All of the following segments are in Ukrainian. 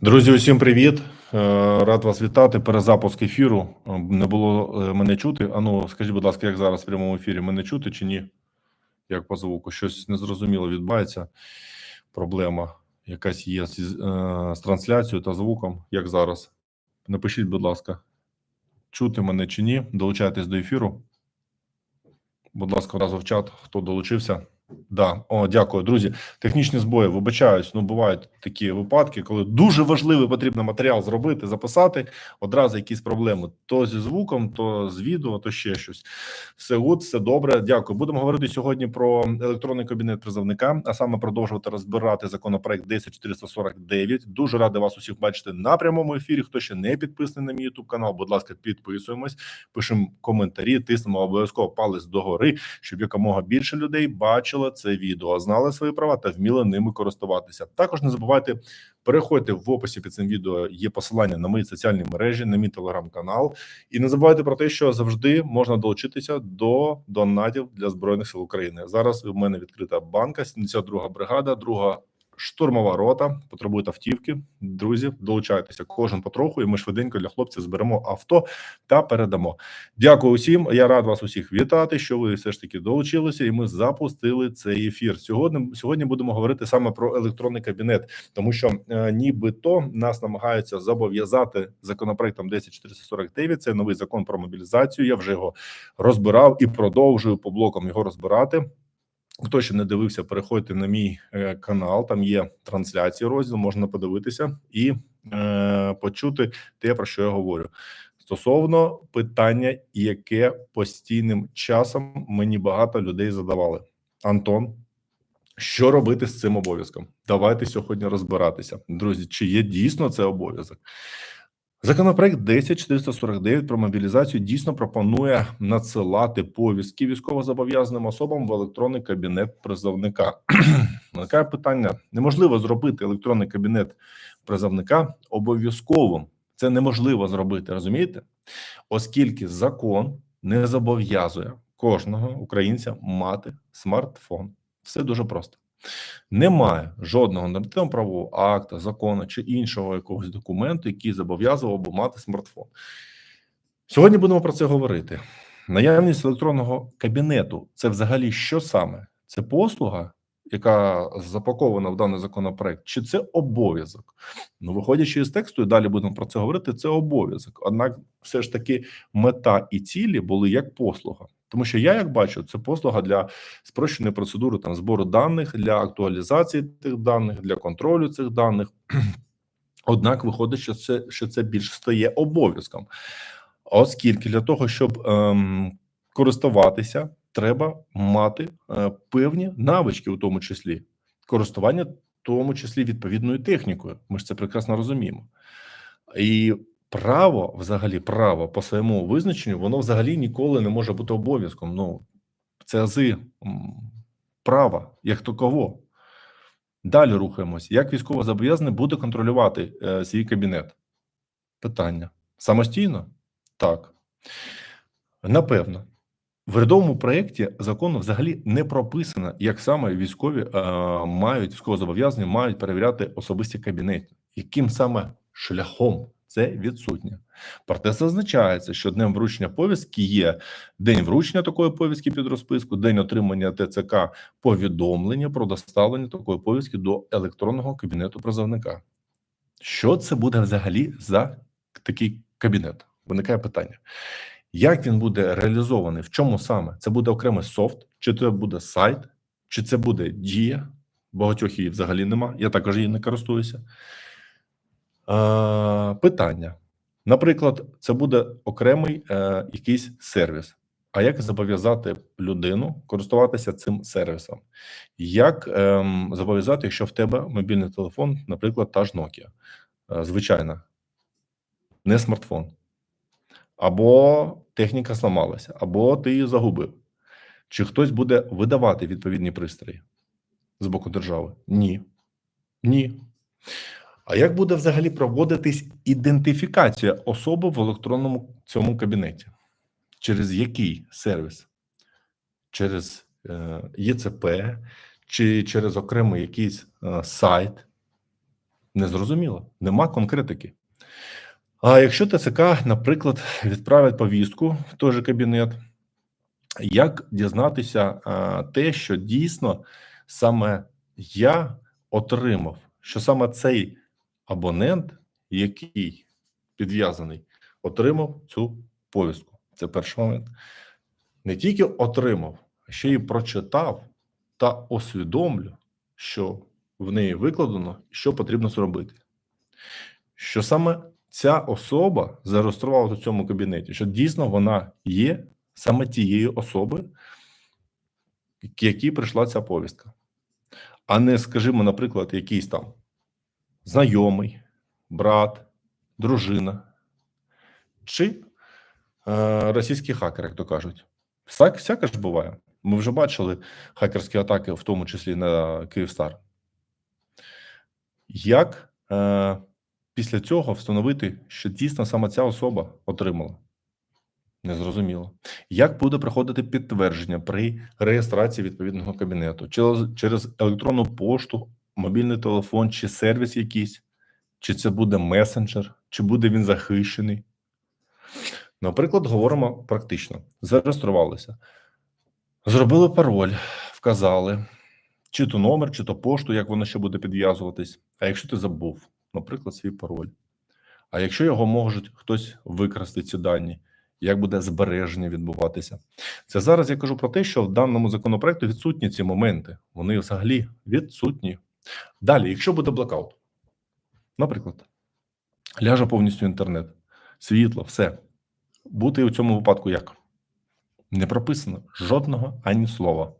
Друзі, усім привіт! Е, Рад вас вітати. Перезапуск ефіру. Е, Не було е, мене чути. Ану, скажіть, будь ласка, як зараз в прямому ефірі мене чути чи ні? Як по звуку? Щось незрозуміло відбувається. Проблема якась є з, е, з трансляцією та звуком. Як зараз? Напишіть, будь ласка, чути мене чи ні? Долучайтесь до ефіру. Будь ласка, одразу в чат, хто долучився. Да, о, дякую, друзі. Технічні збої, вибачаюсь. Ну бувають такі випадки, коли дуже важливий потрібно матеріал зробити, записати. Одразу якісь проблеми то зі звуком, то з відео, то ще щось. Все гуд, все добре. Дякую. Будемо говорити сьогодні про електронний кабінет призовника, а саме продовжувати розбирати законопроект 10449. Дуже радий вас усіх бачити на прямому ефірі. Хто ще не підписаний на мій YouTube канал, будь ласка, підписуємось, пишемо коментарі, тиснемо обов'язково палець догори, щоб якомога більше людей бачили це відео, знали свої права та вміли ними користуватися. Також не забувайте переходьте в описі під цим відео. Є посилання на мої соціальні мережі, на мій телеграм-канал. І не забувайте про те, що завжди можна долучитися до донатів для збройних сил України. Зараз у мене відкрита банка, 72 бригада, друга. Штурмова рота потребують автівки. Друзі, долучайтеся кожен потроху, і ми швиденько для хлопців зберемо авто та передамо. Дякую усім. Я рад вас усіх вітати. Що ви все ж таки долучилися, і ми запустили цей ефір. Сьогодні сьогодні будемо говорити саме про електронний кабінет, тому що е, нібито нас намагаються зобов'язати законопроектом 10449. Це новий закон про мобілізацію. Я вже його розбирав і продовжую по блокам його розбирати. Хто ще не дивився, переходьте на мій е, канал. Там є трансляції розділ, можна подивитися і е, почути те, про що я говорю. Стосовно питання, яке постійним часом мені багато людей задавали. Антон, що робити з цим обов'язком? Давайте сьогодні розбиратися, друзі. Чи є дійсно це обов'язок? Законопроект 10449 про мобілізацію дійсно пропонує надсилати повістки військовозобов'язаним особам в електронний кабінет призовника. Виникає питання: неможливо зробити електронний кабінет призовника обов'язковим. Це неможливо зробити, розумієте? Оскільки закон не зобов'язує кожного українця мати смартфон. Все дуже просто. Немає жодного нормативно правового акта, закону чи іншого якогось документу, який зобов'язував би мати смартфон. Сьогодні будемо про це говорити. Наявність електронного кабінету це взагалі що саме? Це послуга, яка запакована в даний законопроект, чи це обов'язок? Ну, виходячи з тексту, і далі будемо про це говорити. Це обов'язок. Однак, все ж таки, мета і цілі були як послуга. Тому що я як бачу, це послуга для спрощеної процедури там збору даних для актуалізації тих даних, для контролю цих даних. Однак виходить, що це що це більше стає обов'язком, оскільки для того, щоб ем, користуватися, треба мати е, певні навички, у тому числі користування, в тому числі відповідною технікою. Ми ж це прекрасно розуміємо. І право, взагалі, право по своєму визначенню, воно взагалі ніколи не може бути обов'язком. Ну, це ази права, як таково. Далі рухаємось. Як військово зобов'язаний буде контролювати е, свій кабінет? Питання. Самостійно? Так. Напевно. В рядовому проєкті закону взагалі не прописано, як саме військові е, мають військовозобов'язані мають перевіряти особисті кабінети, яким саме шляхом це відсутнє. Проте зазначається, що днем вручення повістки є день вручення такої повістки під розписку, день отримання ТЦК повідомлення про доставлення такої повістки до електронного кабінету призовника. Що це буде взагалі за такий кабінет? Виникає питання. Як він буде реалізований? В чому саме? Це буде окремий софт, чи це буде сайт, чи це буде дія? Багатьох її взагалі нема. Я також її не користуюся. Е, питання. Наприклад, це буде окремий е, якийсь сервіс. А як зобов'язати людину користуватися цим сервісом? Як е, зобов'язати, якщо в тебе мобільний телефон, наприклад, та ж Nokia, е, звичайно, не смартфон, або техніка зламалася, або ти її загубив? Чи хтось буде видавати відповідні пристрої з боку держави? Ні. Ні. А як буде взагалі проводитись ідентифікація особи в електронному цьому кабінеті? Через який сервіс? Через е, ЄЦП чи через окремий якийсь е, сайт? Незрозуміло, нема конкретики. А якщо ТЦК, наприклад, відправить повістку в той же кабінет, як дізнатися а, те, що дійсно саме я отримав, що саме цей абонент, який підв'язаний, отримав цю повістку? Це перший момент. Не тільки отримав, а ще й прочитав та усвідомлю, що в неї викладено, що потрібно зробити. Що саме ця особа зареєструвала в цьому кабінеті, що дійсно вона є саме тією особою, якій прийшла ця повістка, а не, скажімо, наприклад, якийсь там знайомий, брат, дружина чи е, російський хакер, як то кажуть. Так, всяке ж буває. Ми вже бачили хакерські атаки, в тому числі на Київстар. Як е, після цього встановити, що дійсно саме ця особа отримала? Незрозуміло. Як буде проходити підтвердження при реєстрації відповідного кабінету? Через, через електронну пошту, мобільний телефон чи сервіс якийсь? Чи це буде месенджер, чи буде він захищений? Наприклад, говоримо практично: зареєструвалися, зробили пароль, вказали, чи то номер, чи то пошту, як воно ще буде підв'язуватись. А якщо ти забув, наприклад, свій пароль. А якщо його можуть хтось викрасти ці дані, як буде збереження відбуватися? Це зараз я кажу про те, що в даному законопроекті відсутні ці моменти. Вони взагалі відсутні. Далі, якщо буде блокаут, наприклад, ляже повністю інтернет, світло, все. Бути у цьому випадку як? Не прописано жодного ані слова.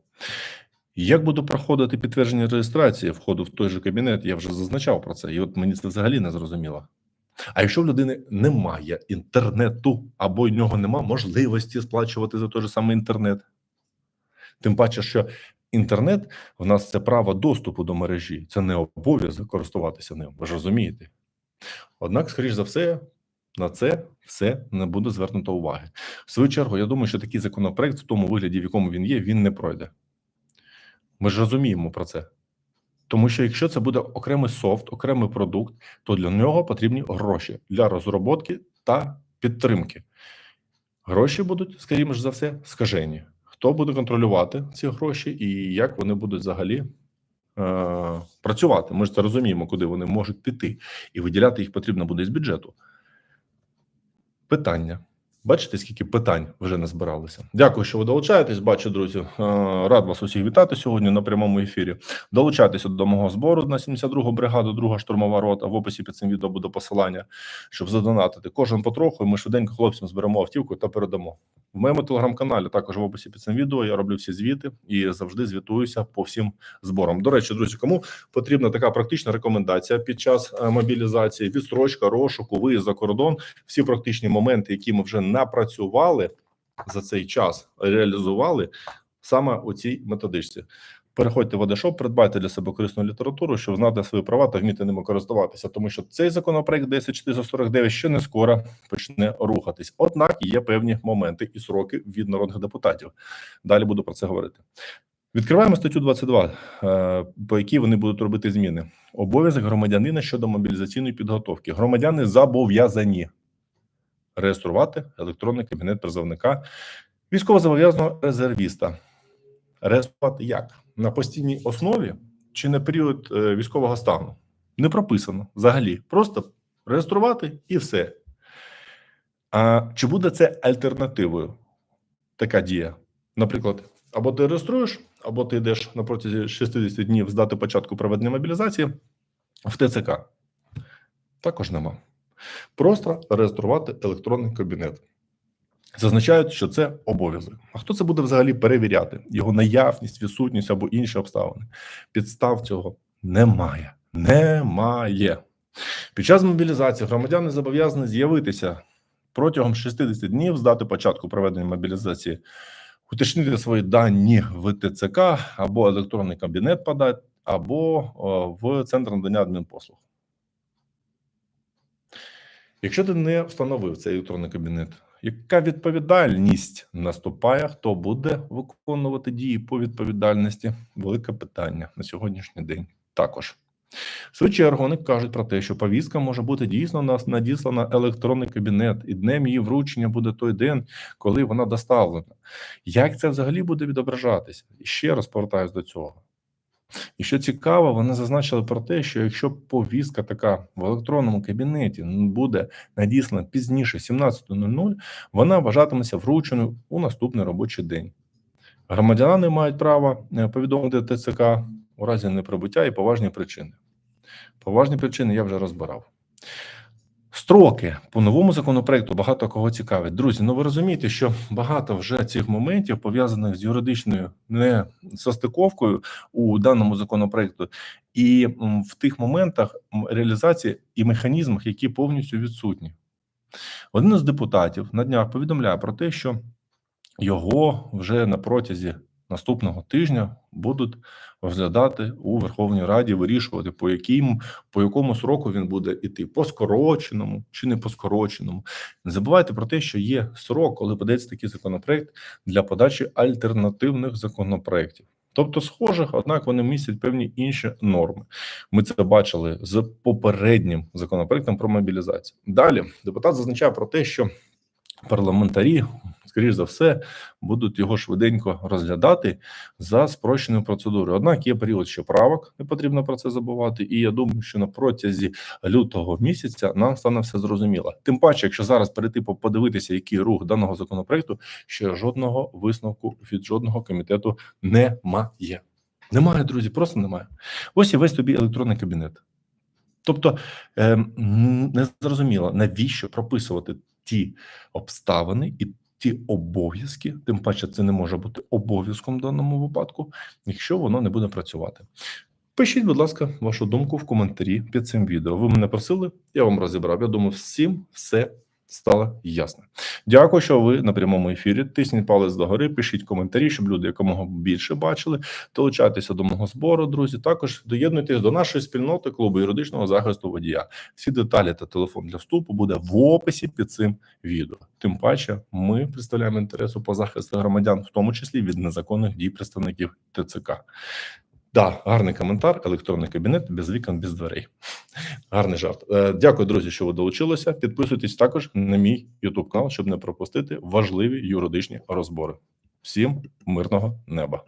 Як буде проходити підтвердження реєстрації входу в той же кабінет, я вже зазначав про це, і от мені це взагалі не зрозуміло. А якщо в людини немає інтернету, або в нього немає можливості сплачувати за той же самий інтернет, тим паче, що інтернет в нас це право доступу до мережі, це не обов'язок користуватися ним. Ви ж розумієте? Однак, скоріш за все, на це все не буде звернуто уваги. В свою чергу, я думаю, що такий законопроект в тому вигляді, в якому він є, він не пройде. Ми ж розуміємо про це. Тому що якщо це буде окремий софт, окремий продукт, то для нього потрібні гроші для розробки та підтримки. Гроші будуть, скоріше за все, скажені. Хто буде контролювати ці гроші і як вони будуть взагалі е- працювати? Ми ж це розуміємо, куди вони можуть піти, і виділяти їх потрібно буде з бюджету. Питання. Бачите, скільки питань вже не збиралися. Дякую, що ви долучаєтесь. Бачу, друзі. Е, Рад вас усіх вітати сьогодні на прямому ефірі. Долучайтеся до мого збору на 72-гу бригаду, друга штурмова рота. В описі під цим відео буде посилання, щоб задонатити. Кожен потроху. Ми швиденько хлопцям зберемо автівку та передамо. В моєму телеграм-каналі також в описі під цим відео я роблю всі звіти і завжди звітуюся по всім зборам. До речі, друзі, кому потрібна така практична рекомендація під час е, мобілізації, відстрочка, розшуку, виїзд за кордон, всі практичні моменти, які ми вже напрацювали за цей час, реалізували саме у цій методичці. Переходьте в Одешоп, придбайте для себе корисну літературу, щоб знати свої права та вміти ними користуватися, тому що цей законопроект 10449 ще не скоро почне рухатись. Однак є певні моменти і сроки від народних депутатів. Далі буду про це говорити. Відкриваємо статтю 22, е, по якій вони будуть робити зміни. Обов'язок громадянина щодо мобілізаційної підготовки. Громадяни зобов'язані реєструвати електронний кабінет призовника військовозобов'язаного резервіста. Реєструвати як? На постійній основі чи на період е, військового стану? Не прописано взагалі. Просто реєструвати і все. А чи буде це альтернативою? Така дія? Наприклад, або ти реєструєш, або ти йдеш на протязі 60 днів з дати початку проведення мобілізації в ТЦК. Також нема. Просто реєструвати електронний кабінет. Зазначають, що це обов'язок. А хто це буде взагалі перевіряти? Його наявність, відсутність або інші обставини. Підстав цього немає. Немає. Під час мобілізації громадяни зобов'язані з'явитися протягом 60 днів з дати початку проведення мобілізації, уточнити свої дані в ТЦК або електронний кабінет подати, або в центр надання адмінпослуг. Якщо ти не встановив цей електронний кабінет, яка відповідальність наступає? Хто буде виконувати дії по відповідальності? Велике питання на сьогоднішній день також. В свою чергу вони кажуть про те, що повістка може бути дійсно надіслана електронний кабінет, і днем її вручення буде той день, коли вона доставлена. Як це взагалі буде відображатися? Ще раз повертаюсь до цього. І що цікаво, вони зазначили про те, що якщо повістка така в електронному кабінеті буде надіслана пізніше 17.00, вона вважатиметься врученою у наступний робочий день. Громадяни мають право е, повідомити ТЦК у разі неприбуття і поважні причини. Поважні причини я вже розбирав. Строки по новому законопроекту багато кого цікавить. Друзі, ну ви розумієте, що багато вже цих моментів пов'язаних з юридичною несостиковкою у даному законопроекту, і в тих моментах реалізації і механізмах, які повністю відсутні. Один із депутатів на днях повідомляє про те, що його вже на протязі наступного тижня будуть розглядати у Верховній Раді, вирішувати, по яким по якому сроку він буде іти, по скороченому чи не по скороченому. Не забувайте про те, що є срок, коли подається такий законопроект для подачі альтернативних законопроектів. Тобто схожих, однак вони містять певні інші норми. Ми це бачили з попереднім законопроектом про мобілізацію. Далі депутат зазначає про те, що парламентарі, скоріш за все, будуть його швиденько розглядати за спрощеною процедурою. Однак є період ще правок, не потрібно про це забувати. І я думаю, що на протязі лютого місяця нам стане все зрозуміло. Тим паче, якщо зараз перейти подивитися, який рух даного законопроекту, ще жодного висновку від жодного комітету немає. Немає, друзі, просто немає. Ось і весь тобі електронний кабінет. Тобто ем, не зрозуміло, навіщо прописувати ті обставини і ті обов'язки, тим паче це не може бути обов'язком в даному випадку, якщо воно не буде працювати. Пишіть, будь ласка, вашу думку в коментарі під цим відео. Ви мене просили, я вам розібрав. Я думаю, всім все стало ясно. Дякую, що ви на прямому ефірі. Тисніть палець догори, пишіть коментарі, щоб люди якомога більше бачили. Долучайтеся до мого збору, друзі. Також доєднуйтесь до нашої спільноти клубу юридичного захисту водія. Всі деталі та телефон для вступу буде в описі під цим відео. Тим паче, ми представляємо інтересу по захисту громадян, в тому числі від незаконних дій представників ТЦК. Да, гарний коментар, електронний кабінет без вікон, без дверей. Гарний жарт. Е, Дякую, друзі, що ви долучилися. Підписуйтесь також на мій YouTube канал, щоб не пропустити важливі юридичні розбори. Всім мирного неба.